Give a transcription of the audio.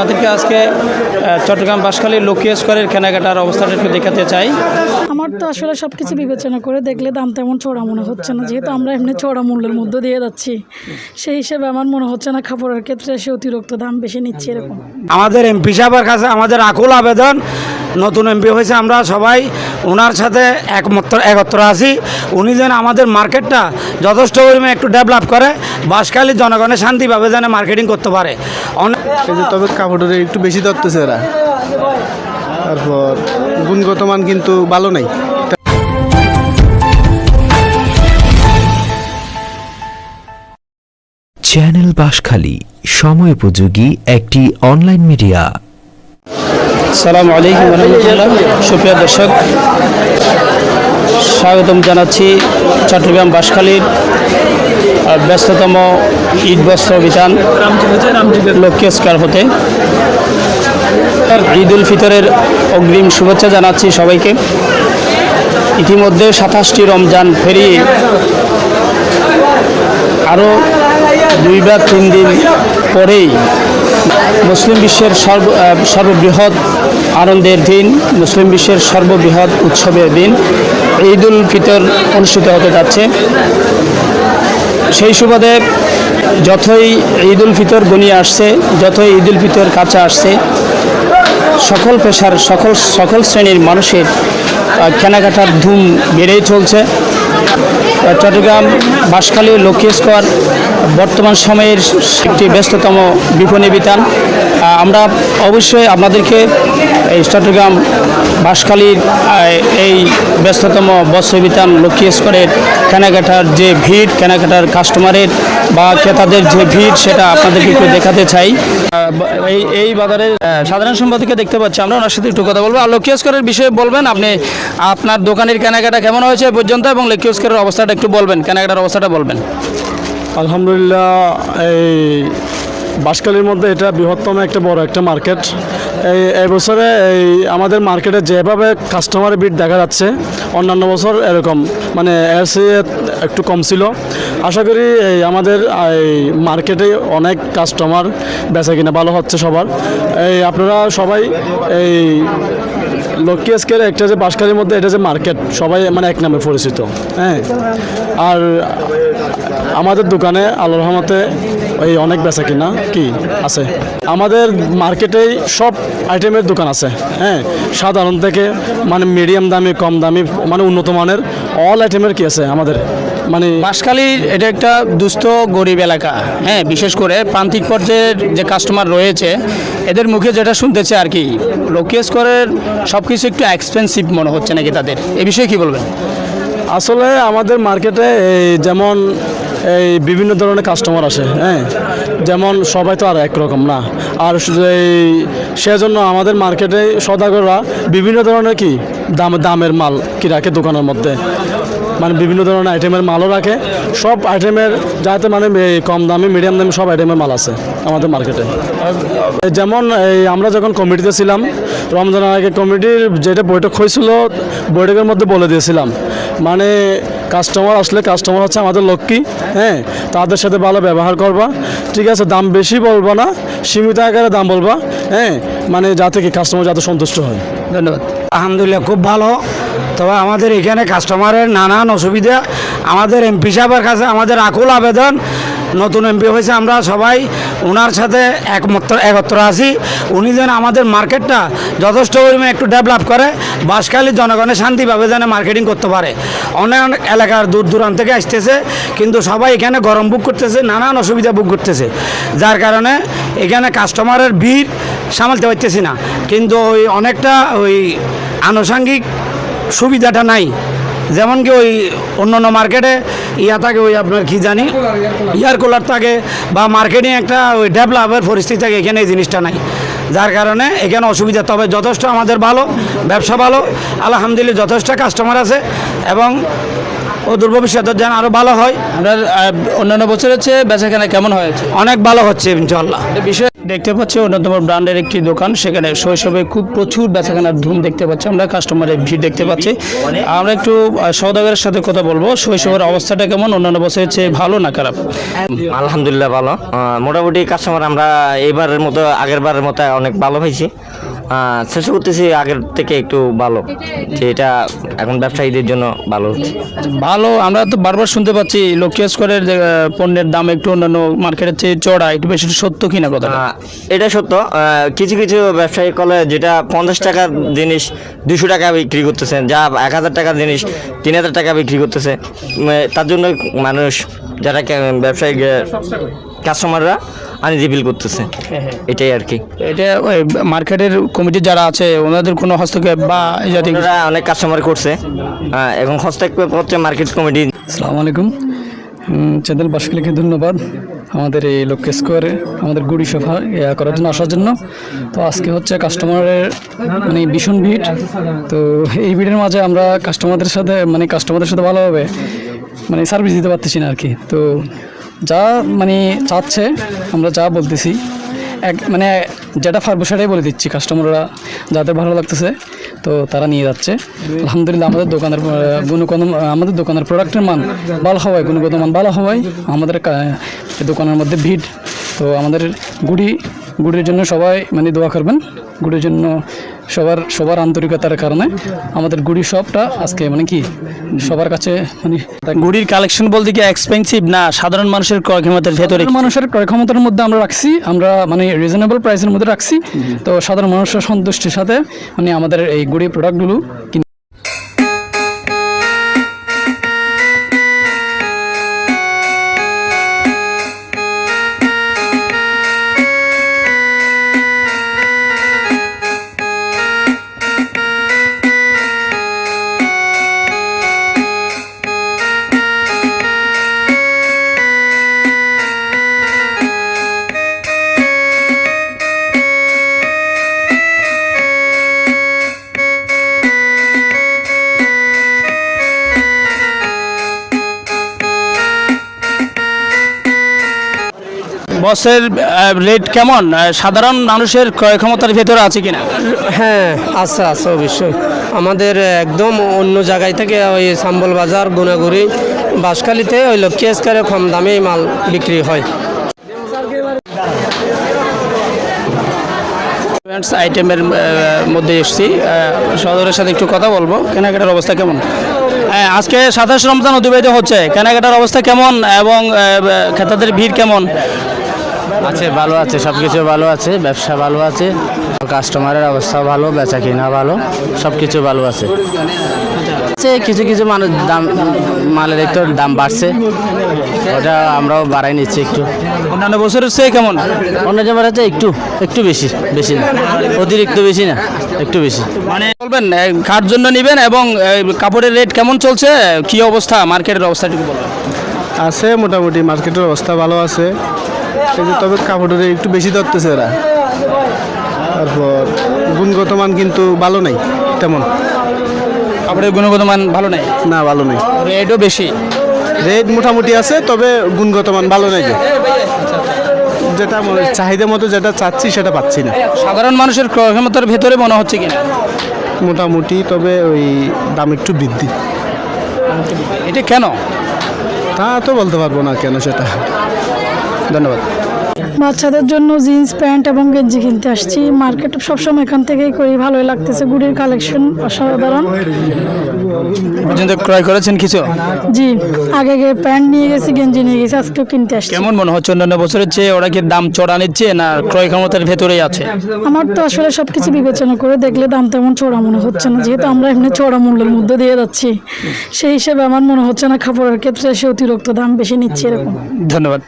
আপনাদেরকে আজকে চট্টগ্রাম বাসখালীর লক্ষ্মী স্কোয়ারের কেনাকাটার অবস্থাটা একটু দেখাতে চাই। আমার তো আসলে সব কিছু বিবেচনা করে দেখলে দাম তেমন চড়া মনে হচ্ছে না। যেহেতু আমরা এমনি চড়া মূল্যের মধ্যে দিয়ে যাচ্ছি সেই হিসেবে আমার মনে হচ্ছে না খাবারের ক্ষেত্রে সে অতিরিক্ত দাম বেশি নিচ্ছে এরকম। আমাদের এমপি সাহেবের কাছে আমাদের আকুল আবেদন নতুন এমপি হয়েছে আমরা সবাই ওনার সাথে একমত্র একত্র আছি। উনি যেন আমাদের মার্কেটটা যথেষ্ট পরিমাণে একটু ডেভেলপ করে বাসখালী জনগণের শান্তিভাবে যেন মার্কেটিং করতে পারে। অনেক তবে কাপড়ের একটু বেশি ধরতেছে এরা। তারপর গুণগত মান কিন্তু ভালো নেই। চ্যানেল বাঁশখালী সময় উপযোগী একটি অনলাইন মিডিয়া সালাম আলাইকুম রহমতুল্লাহ। সুপ্রিয় দর্শক, স্বাগতম জানাচ্ছি চট্টগ্রাম বাসখালীর ব্যস্ততম ঈদ বস্ত্র বিতান লক্ষ্মী স্কোয়ার হতে ঈদ উল ফিতরের অগ্রিম শুভেচ্ছা জানাচ্ছি সবাইকে। ইতিমধ্যে সাতাশটি রমজান পেরিয়ে আরও দুই বা তিন দিন পরেই মুসলিম বিশ্বের সর্ব সর্ববৃহৎ আনন্দের দিন, মুসলিম বিশ্বের সর্ববৃহৎ উৎসবের দিন। ঈদ উল ফিতর অনুষ্ঠিত হতে যাচ্ছে। সেই সুবাদে যতই ঈদ উল ফিতর গনিয়ে আসছে, যতই ঈদ উল ফিতর কাছে আসছে, সকল পেশার, সকল সকল শ্রেণির মানুষের কেনাকাটার ধুম বেড়েই চলছে। চট্টগ্রাম বাঁশখালী লক্ষ্মী স্কোয়ার বর্তমান সময়ের একটি ব্যস্ততম বিপণী বিতান। আমরা অবশ্যই আপনাদেরকে এই চট্টগ্রাম বাঁশখালীর এই ব্যস্ততম বস্ত্র বিতান লক্ষ্মী স্কোয়ারের কেনাকাটার যে ভিড়, কেনাকাটার কাস্টমারের বা ক্রেতাদের যে ভিড়, সেটা আপনাদেরকে একটু দেখাতে চাই। এই এই বাজারের সাধারণ সম্পাদককে দেখতে পাচ্ছি আমরা, ওনার সাথে একটু কথা বলব। আর লক্ষ্মী স্কোয়ারের বিষয়ে বলবেন, আপনি আপনার দোকানের কেনাকাটা কেমন হয়েছে পর্যন্ত, এবং লক্ষ্মী স্কোয়ারের অবস্থাটা একটু বলবেন, কেনাকাটার অবস্থাটা বলবেন। আলহামদুলিল্লাহ, এই বাঁশখালীর মধ্যে এটা বৃহত্তম একটা বড় একটা মার্কেট। এই এবছরে এই আমাদের মার্কেটে যেভাবে কাস্টমারের ভিড় দেখা যাচ্ছে, অন্যান্য বছর এরকম। মানে এর একটু কম ছিল। আশা করি এই আমাদের এই মার্কেটে অনেক কাস্টমার বেচা কিনা ভালো হচ্ছে সবার। এই আপনারা সবাই এই লক্ষ্মী এসকের একটা যে বাঁশখালীর মধ্যে, এটা যে মার্কেট সবাই মানে এক নামে পরিচিত হ্যাঁ? আর আমাদের দোকানে আল্লাহ রহমতে ওই অনেক বেচা কিনা, কি আছে? আমাদের মার্কেটেই সব আইটেমের দোকান আছে হ্যাঁ? সাধারণ থেকে মানে মিডিয়াম দামি, কম দামি মানে উন্নত মানের অল আইটেমের কি আছে আমাদের? মানে বাঁশখালীর এটা একটা দুস্থ গরিব এলাকা। হ্যাঁ বিশেষ করে প্রান্তিক পর্যায়ের যে কাস্টমার রয়েছে এদের মুখে যেটা শুনতেছে আর কি লক্ষ্মী স্কোয়ারের সব কিছু একটু এক্সপেন্সিভ মনে হচ্ছে নাকি তাদের? এ বিষয়ে কি বলবেন? আসলে আমাদের মার্কেটে এই যেমন এই বিভিন্ন ধরনের কাস্টমার আসে হ্যাঁ যেমন সবাই তো আর একরকম না। আর এই সেজন্য আমাদের মার্কেটে সদাগররা বিভিন্ন ধরনের কি দাম দামের মাল কি রাখে দোকানের মধ্যে। মানে বিভিন্ন ধরনের আইটেমের মালও রাখে। সব আইটেমের যাতে মানে কম দামে মিডিয়াম দামে সব আইটেমের মাল আছে আমাদের মার্কেটে যেমন এই আমরা যখন কমিটিতে ছিলাম, রমজানের আগে কমিটির যেটা বৈঠক হয়েছিল, বৈঠকের মধ্যে বলে দিয়েছিলাম মানে কাস্টমার আসলে কাস্টমার হচ্ছে আমাদের লক্ষ্মী হ্যাঁ? তাদের সাথে ভালো ব্যবহার করবা, ঠিক আছে? দাম বেশি বলবা না, সীমিত আকারে দাম বলবা হ্যাঁ? মানে যাতে কি কাস্টমার যাতে সন্তুষ্ট হয়। ধন্যবাদ। আলহামদুলিল্লাহ, খুব ভালো। তবে আমাদের এখানে কাস্টমারের নানান অসুবিধা, আমাদের এমপি সাহেবের কাছে আমাদের আকুল আবেদন, নতুন এমপি হয়েছে, আমরা সবাই ওনার সাথে একমত্র একত্র আছি। উনি যেন আমাদের মার্কেটটা যথেষ্ট পরিমাণে একটু ডেভেলপ করে, বাসখালী জনগণের শান্তিভাবে যেন মার্কেটিং করতে পারে। অনেক অনেক এলাকার দূর দূরান্ত থেকে আসতেছে, কিন্তু সবাই এখানে গরম বুক করতেছে, নানান অসুবিধা বুক করতেছে। যার কারণে এখানে কাস্টমারের ভিড় সামালতে পারতেছি না। কিন্তু ওই অনেকটা ওই আনুষাঙ্গিক সুবিধাটা নাই। যেমন কি ওই অন্য অন্য মার্কেটে ইয়া থাকে ওই আপনার কি জানি ইয়ার কুলার থাকে বা মার্কেটিং একটা ওই ডেভেলপের পরিস্থিতি থাকে এখানে এই জিনিসটা নাই। যার কারণে এখানে অসুবিধা তবে যথেষ্ট আমাদের ভালো ব্যবসা ভালো আলহামদুলিল্লাহ যথেষ্ট কাস্টমার আছে এবং ও ভবিষ্যতের যেন আরও ভালো হয়। আপনার অন্যান্য বছরের চেয়ে বেচাকেনা কেমন হয়েছে? অনেক ভালো হচ্ছে ইনশাল্লাহ বিষয়ে দেখতে পাচ্ছি অন্যতম ব্র্যান্ডের একটি দোকান। সেখানে শৈশবে খুব প্রচুর বেচাকেনার ধুম দেখতে পাচ্ছি আমরা কাস্টমারের ভিড় দেখতে পাচ্ছি। আমরা একটু সৌদাগরের সাথে কথা বলব। শৈশবের অবস্থাটা কেমন? অন্যান্য বছরের চেয়ে ভালো না খারাপ? আলহামদুলিল্লাহ ভালো। মোটামুটি কাস্টমার আমরা এইবারের মতো আগের বারের মতো অনেক ভালো আহ, চেষ্টা করতেছি আগের থেকে একটু ভালো যে এটা এখন ব্যবসায়ীদের জন্য ভালো। হচ্ছে ভালো আমরা তো বারবার শুনতে পাচ্ছি লক্ষ্মী স্কোয়ারের যে, পণ্যের দাম একটু অন্যান্য মার্কেটের চেয়ে চড়া একটু বেশি সত্য কিনা কথা আহ, এটা সত্য। কিছু কিছু ব্যবসায়ী কলে যেটা পঞ্চাশ টাকার জিনিস দুশো টাকা বিক্রি করতেছেন যা এক হাজার টাকার জিনিস তিন হাজার টাকা বিক্রি করতেছে। তার জন্য মানুষ যারা ব্যবসায়ী কাস্টমাররা আনইজি ফিল করতেছে। এটাই আর কি। এটা ওই মার্কেটের কমিটি যারা আছে ওনাদের কোনো হস্তক্ষেপ বা এই জাতীয় অনেক কাস্টমার করছে। আহ, এবং হস্তক্ষেপ হচ্ছে মার্কেট কমিটি আসসালামু আলাইকুম। চ্যানেল বাসকালীকে ধন্যবাদ। আমাদের এই লক্ষ্য স্কোয়ারে আমাদের গুড়ি সফা ইয়া করার জন্য আসার জন্য। তো আজকে হচ্ছে কাস্টমারের মানে ভীষণ ভিড়। তো এই ভিড়ের মাঝে আমরা কাস্টমারদের সাথে মানে কাস্টমারদের সাথে ভালোভাবে মানে সার্ভিস দিতে পারতেছি না আর কি। তো যা মানে চাচ্ছে, আমরা যা বলতেছি, এক মানে যেটা পারব সেটাই বলে দিচ্ছি কাস্টমাররা যাদের ভালো লাগতেছে, তো তারা নিয়ে যাচ্ছে। আলহামদুলিল্লাহ আমাদের দোকানের গুণগত, আমাদের দোকানের প্রোডাক্টের মান ভালো হওয়ায়, গুণগত মান ভালো হওয়ায় আমাদের দোকানের মধ্যে ভিড়। তো আমাদের গুড়ি, গুড়ির জন্য সবাই মানে দোয়া করবেন। গুড়ির জন্য সবার সবার আন্তরিকতার কারণে আমাদের গুড়ি শপটা আজকে মানে কি সবার কাছে মানে গুড়ির কালেকশন বলতে কি এক্সপেন্সিভ না সাধারণ মানুষের ক্রয় ক্ষমতার ভেতরে মানুষের ক্রয় ক্ষমতার মধ্যে আমরা রাখছি আমরা মানে রিজনেবল প্রাইসের মধ্যে রাখছি। তো সাধারণ মানুষের সন্তুষ্টির সাথে মানে আমাদের এই গুড়ি প্রোডাক্টগুলো বসের রেট কেমন? সাধারণ মানুষের ক্রয় ক্ষমতার ভেতরে আছে কিনা? হ্যাঁ আছে আছে অবশ্যই। আমাদের একদম অন্য জায়গায় থেকে ওই সাম্বল বাজার গুনাগুড়ি বাঁশখালীতে ওই লক্ষ্মী এসকারে কম দামে মাল বিক্রি হয়। আইটেমের মধ্যে এসেছি। সদরের সাথে একটু কথা বলব। কেনাকাটার অবস্থা কেমন? হ্যাঁ, আজকে সাতাশ রমজান অতিবাহিত হচ্ছে। কেনাকাটার অবস্থা কেমন এবং ক্রেতাদের ভিড় কেমন? আছে ভালো আছে সব কিছু ভালো আছে ব্যবসা ভালো আছে কাস্টমারের অবস্থা ভালো বেচা কিনা ভালো সব কিছু ভালো আছে। আছে কিছু কিছু মানুষ দাম মালের একটু দাম বাড়ছে ওটা আমরাও বাড়াই নিচ্ছি একটু। অন্যান্য বছরের চেয়ে কেমন? অন্য জামার আছে একটু একটু বেশি বেশি না অতিরিক্ত বেশি না একটু বেশি। মানে বলবেন কার জন্য নেবেন এবং কাপড়ের রেট কেমন চলছে? কি অবস্থা? মার্কেটের অবস্থাটুকু বলবেন। আছে মোটামুটি মার্কেটের অবস্থা ভালো আছে। তবে কাপড়ের একটু বেশি ধরতেছে এরা। তারপর গুণগত মান কিন্তু ভালো নাই তেমন। কাপড়ের গুণগত মান ভালো নেই? না ভালো নেই। রেটও বেশি? রেট মোটামুটি আছে তবে গুণগত মান ভালো নাই যে। যেটা চাহিদা মতো যেটা চাচ্ছি সেটা পাচ্ছি না। সাধারণ মানুষের ক্রয় ক্ষমতার ভেতরে মনে হচ্ছে কিনা? মোটামুটি তবে ওই দাম একটু বৃদ্ধি। এটা কেন? তা তো বলতে পারব না কেন সেটা। ধন্যবাদ। বাচ্চাদের জন্য জিন্স প্যান্ট এবং গেঞ্জি কিনতে আসছি। মার্কেট সবসময় এখান থেকেই করি ভালোই লাগতেছে। গুড়ির কালেকশন অসাধারণ। পর্যন্ত ক্রয় করেছেন কিছু? জি আগে আগে প্যান্ট নিয়ে গেছি গেঞ্জি নিয়ে গেছি আজকেও কিনতে আসছি। কেমন মনে হচ্ছে অন্যান্য বছরের চেয়ে ওরা কি দাম চড়া নিচ্ছে না ক্রয় ক্ষমতার ভেতরেই আছে? আমার তো আসলে সব কিছু বিবেচনা করে দেখলে দাম তেমন চড়া মনে হচ্ছে না। যেহেতু আমরা এমনি চড়া মূল্যের মধ্যে দিয়ে যাচ্ছি সেই হিসেবে আমার মনে হচ্ছে না কাপড়ের ক্ষেত্রে এসে অতিরিক্ত দাম বেশি নিচ্ছে এরকম। ধন্যবাদ।